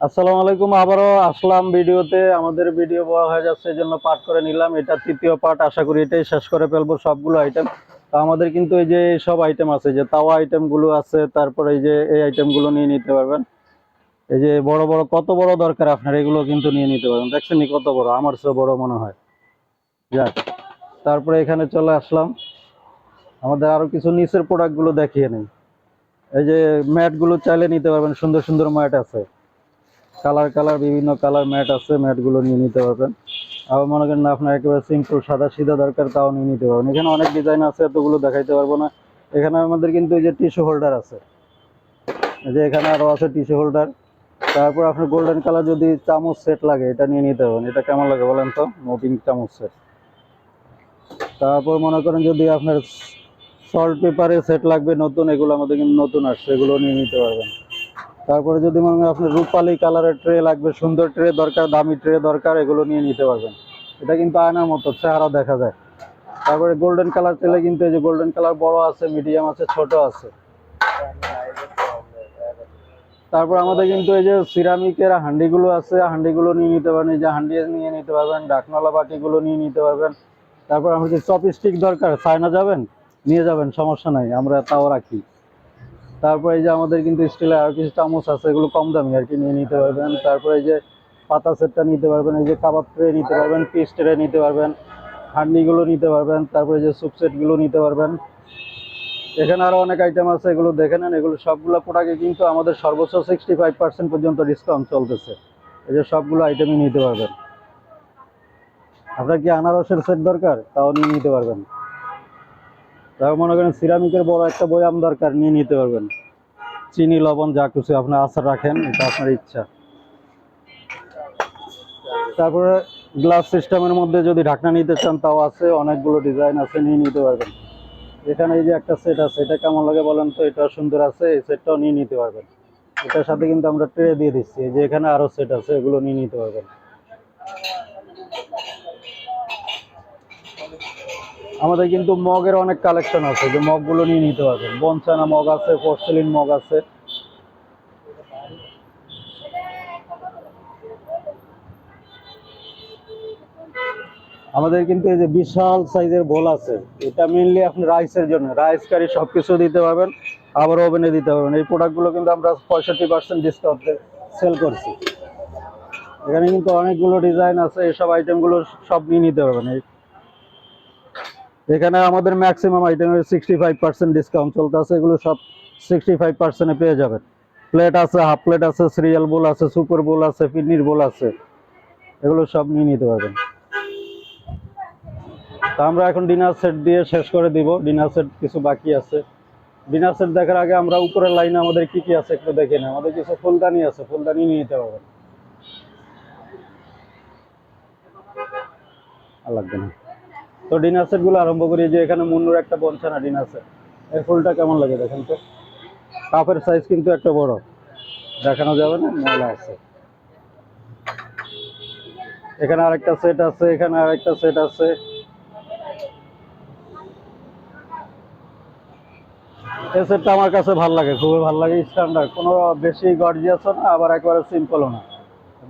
আসসালামু আলাইকুম, আবারও আসলাম ভিডিওতে। আমাদের ভিডিও বড় হয়ে যাচ্ছে এই জন্য পাঠ করে নিলাম। এটা তৃতীয় পার্ট আশা করি এটাই শেষ করে ফেলব সবগুলো আইটেম তো আমাদের কিন্তু এই যে সব আইটেম আছে যে তাওয়া আইটেমগুলো আছে, তারপরে এই যে এই আইটেমগুলো নিয়ে নিতে পারবেন। এই যে বড় বড়, কত বড় দরকার আপনার, এগুলো কিন্তু নিয়ে নিতে পারবেন। দেখছেন কত বড়? আমার চেয়ে বড় মনে হয়। যাক, তারপরে এখানে চলে আসলাম। আমাদের আরও কিছু নিচের প্রোডাক্টগুলো দেখিয়ে নেই। এই যে ম্যাটগুলো চাইলে নিতে পারবেন, সুন্দর সুন্দর ম্যাট আছে। কালার কালার, বিভিন্ন কালার ম্যাট আছে, ম্যাটগুলো নিয়ে নিতে পারবেন। আবার মনে করেন আপনার একেবারে সিম্পল সাদা সিধা দরকার, তাও নিয়ে নিতে পারবেন। এখানে অনেক ডিজাইন আছে, এতগুলো দেখাইতে পারব না। এখানে আমাদের কিন্তু এই যে টিস্যু হোল্ডার আছে। যে এখানে আরও আছে টিস্যু হোল্ডার তারপর আপনার গোল্ডেন কালার যদি চামচ সেট লাগে, এটা নিয়ে নিতে পারবেন। এটা কেমন লাগে বলেন তো? মোটিং চামচ সেট তারপর মনে করেন যদি আপনার সল্ট পেপারে সেট লাগবে নতুন, এগুলো আমাদের কিন্তু নতুন আসছে, এগুলো নিয়ে নিতে পারবেন। তারপরে যদি মনে করেন আপনার রূপালি কালারের ট্রে লাগবে, সুন্দর ট্রে দরকার, দামি ট্রে দরকার, এগুলো নিয়ে নিতে পারবেন। এটা কিন্তু আয়নার মতো, চেহারা দেখা যায়। তারপরে গোল্ডেন কালার তেলে কিন্তু এই যে গোল্ডেন কালার বড় আছে মিডিয়াম আছে, ছোট আছে। তারপর আমাদের কিন্তু এই যে সিরামিকের হান্ডিগুলো আছে, হান্ডিগুলো নিয়ে নিতে পারবেন, এই যে হান্ডি নিয়ে নিতে পারবেন, ডাকনালা বাটিগুলো নিয়ে নিতে পারবেন। তারপর আমাদের চপস্টিক দরকার, চায়না যাবেন? নিয়ে যাবেন, সমস্যা নাই, আমরা তাও রাখি। তারপর যে আমাদের কিন্তু স্টিলের আরও কিছু চামচ আছে, এগুলো কম দামি আর কি, নিয়ে নিতে পারবেন। তারপরে এই যে পাতা সেটটা নিতে পারবেন, এই যে কাবাব ট্রে নিতে পারবেন পিস ট্রে নিতে পারবেন হান্ডিগুলো নিতে পারবেন, তারপরে যে স্যুপ সেটগুলো নিতে পারবেন। এখানে আরও অনেক আইটেম আছে, এগুলো দেখে নেন, এগুলো সবগুলো প্রোডাক্টে কিন্তু আমাদের সর্বোচ্চ সিক্সটি ফাইভ পার্সেন্ট পর্যন্ত ডিসকাউন্ট চলতেছে। এই যে সবগুলো আইটেমই নিতে পারবেন। আপনার কি আনারসের সেট দরকার? তাও নিয়ে নিতে পারবেন। তারপর মনে করেন সিরামিকের বড় একটা বয়াম দরকার, নিয়ে নিতে পারবেন। চিনি, লবণ, যা কিছু আপনার আচার রাখেন, এটা আপনার ইচ্ছা। তারপরে গ্লাস সিস্টেমের মধ্যে যদি ঢাকনা নিতে চান, তাও আছে, অনেকগুলো ডিজাইন আছে, নিয়ে নিতে পারবেন। এখানে এই যে একটা সেট আছে, এটা কেমন লাগে বলেন তো? এটা সুন্দর আছে, এই সেটটাও নিয়ে নিতে পারবেন। এটার সাথে কিন্তু আমরা ট্রে দিয়ে দিচ্ছি যে এখানে আরও সেট আছে, এগুলো নিয়ে নিতে পারবেন। আমাদের কিন্তু মগের অনেক কালেকশন আছে, যে মগগুলো নিয়ে নিতে পারবেন বনচানা মগ আছে পোর্সেলিন মগ আছে। আমাদের কিন্তু এই যে বিশাল সাইজের বোল আছে, এটা মেনলি আপনি রাইসের জন্য। রাইস কারি সব কিছু দিতে পারবেন, আবার ওভেনে দিতে পারবেন। এই প্রোডাক্টগুলো কিন্তু আমরা পঁয়ষট্টি পার্সেন্ট ডিসকাউন্টে সেল করছি। এখানে কিন্তু অনেকগুলো ডিজাইন আছে, এসব আইটেমগুলো সব নিয়ে নিতে পারবেন। এই এখানে আমাদের ম্যাক্সিমাম আইটেমের সিক্সটি ফাইভ পার্সেন্ট ডিসকাউন্ট চলতেছে, এগুলো সব সিক্সটি ফাইভ পার্সেন্টে পেয়ে যাবেন। প্লেট আছে হাফ প্লেট আছে সিরিয়াল বোল আছে সুপার বোল আছে পিডনির বোল আছে, এগুলো সব নিয়ে নিতে পারবেন। তা আমরা এখন ডিনার সেট দিয়ে শেষ করে দিব ডিনার সেট কিছু বাকি আছে। ডিনার সেট দেখার আগে আমরা উপরের লাইনে আমাদের কি কি আছে একটু দেখে নিই। আমাদের কিছু ফুলদানি আছে, ফুলদানি নিয়ে নিতে পারবেন। লাগবে না। তো ডিনার সেটগুলো আরম্ভ করি যে এখানে মুন্নুর একটা বনছানা ডিনার সেট এই ফুলটা কেমন লাগে দেখেন তো? কাপের সাইজ কিন্তু একটা বড়। দেখানো যাবে না, ময়লা আছে। এখানে আরেকটা সেট আছে, এখানে আরেকটা সেট আছে। এই সেটটা আমার কাছে ভালো লাগে, খুবই ভালো লাগে স্ট্যান্ডার্ড কোনো বেশি গর্জিয়াসও না, আবার একেবারে সিম্পলও না।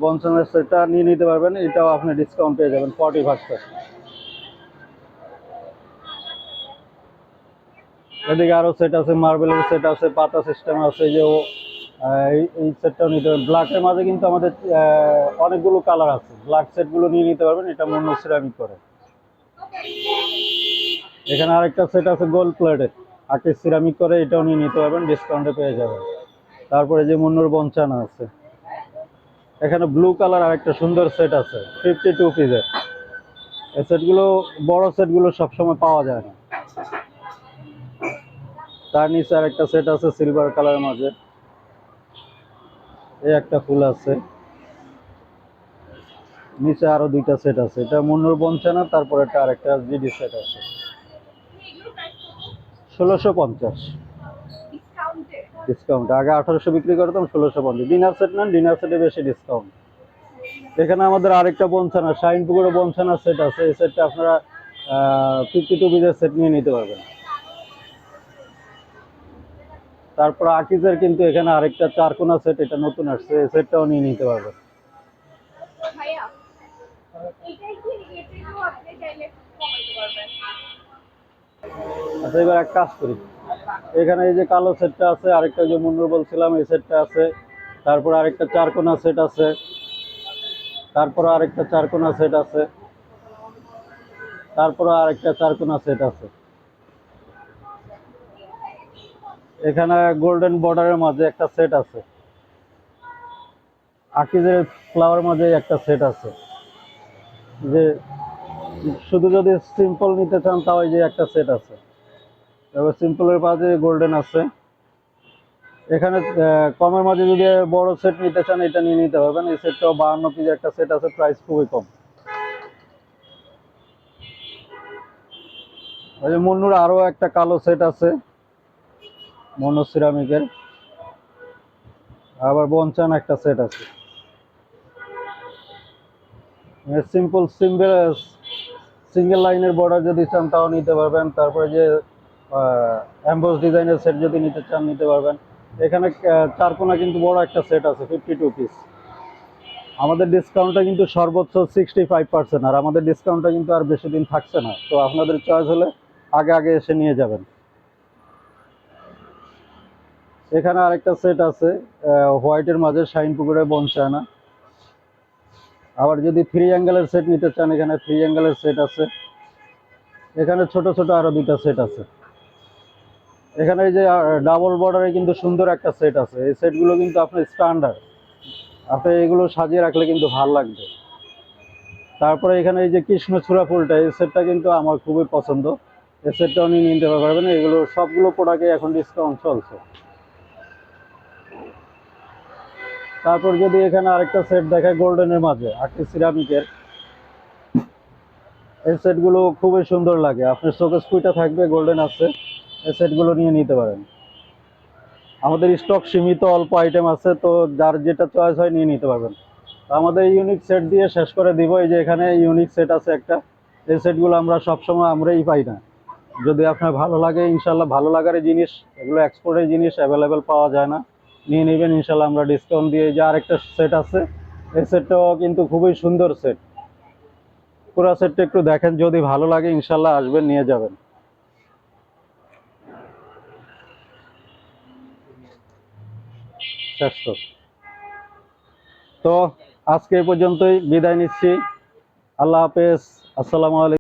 বনসনের সেটটা নিয়ে নিতে পারবেন, এটাও আপনি ডিসকাউন্ট পেয়ে যাবেন ফর্টি পার্সেন্ট এদিকে আরও সেট আছে, মার্বেলের সেট আছে, পাতা সিস্টেম আছে যে এই- সেটটাও নিতে পারবেন। ব্ল্যাকের মাঝে কিন্তু আমাদের অনেকগুলো কালার আছে। ব্ল্যাক সেটগুলো নিয়ে নিতে পারবেন, এটা মন্য সিরামিক করে। এখানে আরেকটা সেট আছে গোল্ড প্লেটের আটে সিরামিক করে, এটাও নিয়ে নিতে পারবেন ডিসকাউন্টে পেয়ে যাবেন। তারপরে যে মুন্নুর বঞ্চানা আছে। এখানে ব্লু কালার আর একটা সুন্দর সেট আছে ফিফটি টু পিসের এই সেটগুলো বড় সেটগুলো সবসময় পাওয়া যায় না। তার নিচে আর একটা সেট আছে সিলভার কালারের মাঝে। এই একটা ফুল আছে। নিচে আরও দুইটা সেট আছে। এটা মুন্নুর বঞ্চানা, তারপরে একটা আরেকটা জিডি সেট আছে। ষোলোশো পঞ্চাশ। ডিসকাউন্ট আগে আঠারোশো বিক্রি করতাম ষোলোশো পঞ্চাশ। ডিনার সেট নেন ডিনার সেটে বেশি ডিসকাউন্ট এখানে আমাদের আরেকটা বনছানা শাইন পুকুরে বনছানা সেট আছে। এই সেটটা আপনারা ফিফটি টু পিসের সেট নিয়ে নিতে পারবেন। তারপর আকিজের কিন্তু এখানে আরেকটা চার চারকোনা সেট এটা নতুন আসছে এই সেটটাও নিয়ে নিতে পারবে। আচ্ছা এবার এক কাজ করি। এখানে এই যে কালো সেটটা আছে আরেকটা যে মুন্নুর বলছিলাম এই সেটটা আছে। তারপর আরেকটা চারকোনা সেট আছে। তারপর আরেকটা চারকোনা সেট আছে। তারপর আরেকটা চারকোনা সেট আছে। এখানে গোল্ডেন বর্ডারের মাঝে একটা সেট আছে। আকিজের ফ্লাওয়ার মাঝে একটা সেট আছে। যে শুধু যদি সিম্পল নিতে চান তাও যে একটা সেট আছে। এবার সিম্পলের মাঝে গোল্ডেন আছে। এখানে কমের মাঝে যদি বড় সেট নিতে চান, এটা নিয়ে নিতে পারবেন। এই সেটটাও বাহান্ন পিস একটা সেট আছে প্রাইস খুবই কম। ওই মুন্নুর আরও একটা কালো সেট আছে। মনো সিরামিকের আবার বনচান একটা সেট আছে। সিম্পল সিম্পল সিঙ্গেল লাইনের বর্ডার যদি চান তাও নিতে পারবেন। তারপরে যে অ্যাম্বোস ডিজাইনের সেট যদি নিতে চান নিতে পারবেন। এখানে চারকোনা কিন্তু বড় একটা সেট আছে ফিফটি টু পিস আমাদের ডিসকাউন্টটা কিন্তু সর্বোচ্চ সিক্সটি ফাইভ পার্সেন্ট আর আমাদের ডিসকাউন্টটা কিন্তু আর বেশি দিন থাকছে না। তো আপনাদের চয়েস হলে আগে আগে এসে নিয়ে যাবেন। এখানে আরেকটা সেট আছে হোয়াইটের মাঝে শাইন পুকুরে বনসায়না আবার যদি থ্রি অ্যাঙ্গেলের সেট নিতে চান, এখানে থ্রি অ্যাঙ্গেলের সেট আছে। এখানে ছোট ছোট আরও দুইটা সেট আছে। এখানে এই যে ডাবল বর্ডারে কিন্তু সুন্দর একটা সেট আছে। এই সেটগুলো কিন্তু আপনার স্ট্যান্ডার্ড আপনি এগুলো সাজিয়ে রাখলে কিন্তু ভালো লাগবে। তারপরে এখানে এই যে কৃষ্ণচূড়া ফুলটা, এই সেটটা কিন্তু আমার খুবই পছন্দ। এই সেটটা নিয়ে নিতে পারবেন। এগুলো সবগুলো প্রোডাক্টে এখন ডিসকাউন্ট চলছে। তারপর যদি এখানে আরেকটা সেট দেখায় গোল্ডেনের মাঝে আটটি সিরামিকের এই সেটগুলো খুবই সুন্দর লাগে। আপনার শোকেস কুইটা থাকবে গোল্ডেন আছে, এই সেটগুলো নিয়ে নিতে পারেন। আমাদের স্টক সীমিত, অল্প আইটেম আছে, তো যার যেটা চয়েস হয় নিয়ে নিতে পারবেন। আমাদের ইউনিক সেট দিয়ে শেষ করে দিব। এই যে এখানে ইউনিক সেট আছে একটা, এই সেটগুলো আমরা সবসময় আমরাই পাই না। যদি আপনার ভালো লাগে ইনশাল্লাহ ভালো লাগার জিনিস, এগুলো এক্সপোর্টের জিনিস অ্যাভেলেবেল পাওয়া যায় না। নিয়ে নেবেন, ইনশাল্লাহ আমরা ডিসকাউন্ট দিয়ে যে আরেকটা সেট আছে, এই সেটটাও কিন্তু খুবই সুন্দর সেট পুরো সেটটা একটু দেখেন, যদি ভালো লাগে ইনশাল্লাহ আসবেন, নিয়ে যাবেন। তো। আজকে পর্যন্তই, বিদায় নিচ্ছি। আল্লাহ হাফেজ, আসসালামু আলাইকুম।